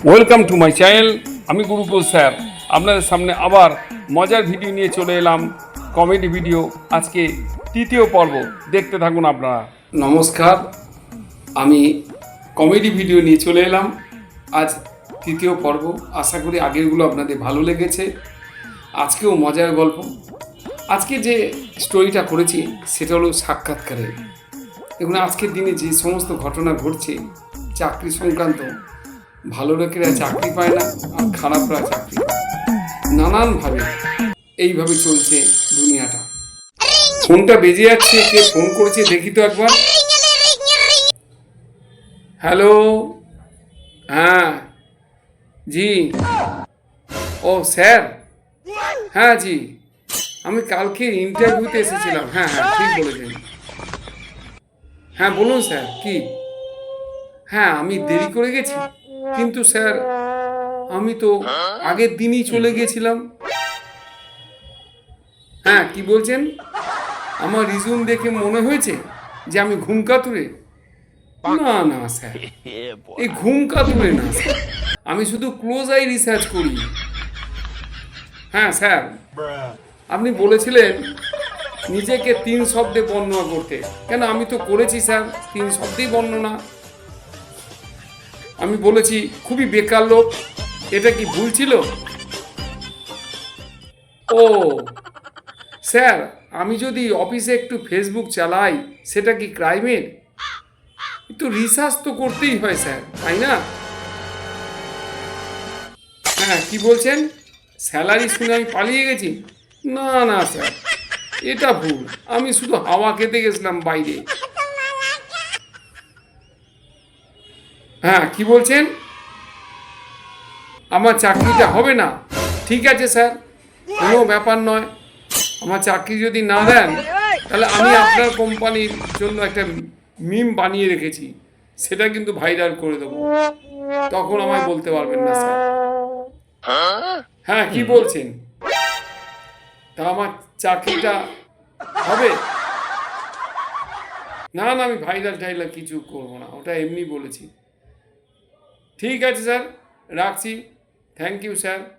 Welcome to my channel আমি Gurukul sir. আপনাদের সামনে আবার মজার ভিডিও নিয়ে চলে এলাম। কমেডি ভিডিও আজকে তৃতীয় পর্ব। দেখতে থাকুন আপনারা। নমস্কার। আমি কমেডি ভিডিও নিয়ে চলে এলাম। আজ তৃতীয় পর্ব। আশা করি আগেরগুলো আপনাদের ভালো লেগেছে। আজকেও মজার গল্প। আজকে যে স্টোরিটা করেছি, সেটা হলো সাক্ষাৎকারে দেখুন, আজকের দিনে যে সমস্ত ঘটনা ঘটছে, চাকরি সংক্রান্ত ভালো লোকেরা চাকরি পায় না আর খারাপরা চাকরি নানানভাবে এইভাবে চলছে দুনিয়াটা। ফোনটা বেজে যাচ্ছে, কে ফোন করেছে দেখি তো একবার। হ্যালো? হ্যাঁ। জি। ও, স্যার। হ্যাঁ জি। আমি কালকে ইন্টারভিউতে এসেছিলাম। হ্যাঁ হ্যাঁ ঠিক বলেছেন। হ্যাঁ বলুন, স্যার, কি? হ্যাঁ আমি দেরি করে গেছি। কিন্তু স্যার, আমি তো আগের দিনই চলে গিয়েছিলাম হ্যাঁ কি বলছেন? আমার রিজুম দেখে মনে হয়েছে যে আমি ঘুম কাতুরে। না না, স্যার। এই ঘুম কাতুরে না আমি শুধু ক্লোজ আই রিসার্চ করি। হ্যাঁ স্যার। আপনি বলেছিলেন নিজেকে তিন শব্দে বর্ণনা করতে। কেন, আমি তো করেছি, স্যার। তিন শব্দেই বর্ণনা। আমি বলেছি, খুবই বেকার লোক, এটা কি ভুল ছিল? ও, স্যার, আমি যদি অফিসে একটু ফেসবুক চালাই, সেটা কি ক্রাইমের? একটু রিসার্চ তো করতেই হয়, স্যার, তাই না? হ্যাঁ কি বলছেন? স্যালারি শুনে আমি পালিয়ে গেছি? না না, স্যার, এটা ভুল। আমি শুধু হাওয়া খেতে গেছিলাম বাইরে। হ্যাঁ কি বলছেন? আমার চাকরিটা হবে না। ঠিক আছে স্যার। কোনো ব্যাপার নয়। আমার চাকরি যদি না দেন তাহলে আমি আপনার কোম্পানির জন্য একটা মিম বানিয়ে রেখেছি। সেটা কিন্তু ভাইরাল করে দেবো। তখন আমায় বলতে পারবেন না স্যার। হ্যাঁ কি বলছেন? তা আমার চাকরিটা হবে? না না আমি ভাইরাল টাইরাল কিছু করব না। ওটা এমনি বলেছি। ठीक है सर रखी थैंक यू सर